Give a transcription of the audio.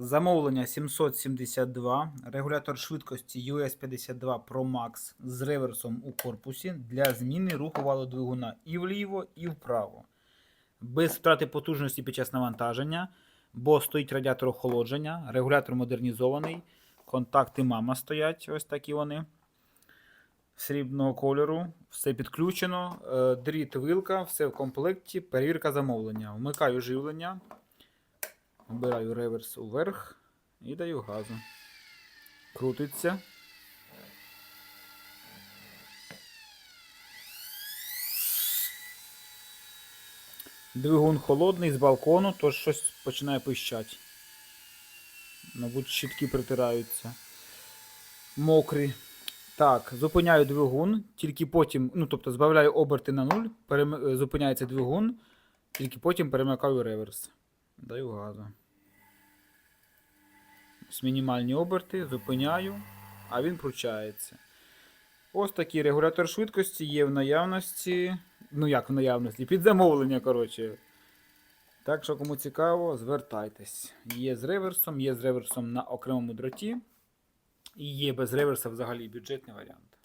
Замовлення 772, регулятор швидкості US52 Pro Max з реверсом у корпусі для зміни руху валу двигуна і вліво, і вправо. Без втрати потужності під час навантаження, бо стоїть радіатор охолодження, регулятор модернізований, контакти мама стоять, ось такі вони. Срібного кольору, все підключено, е, дріт вилка, все в комплекті, перевірка замовлення. Вмикаю живлення. Обираю реверс уверх і даю газу. Крутиться. Двигун холодний з балкону, тож щось починає пищати. Мабуть, щітки притираються. Мокрі. Так, зупиняю двигун, тільки потім, ну тобто збавляю оберти на нуль, перем... зупиняється двигун, тільки потім перемикаю реверс. Даю газу. Ось мінімальні оберти, зупиняю, а він пручається. Ось такий регулятор швидкості є в наявності. Ну як в наявності? Під замовлення, коротше. Так що, кому цікаво, звертайтесь. Є з реверсом, є з реверсом на окремому дроті. І є без реверса взагалі бюджетний варіант.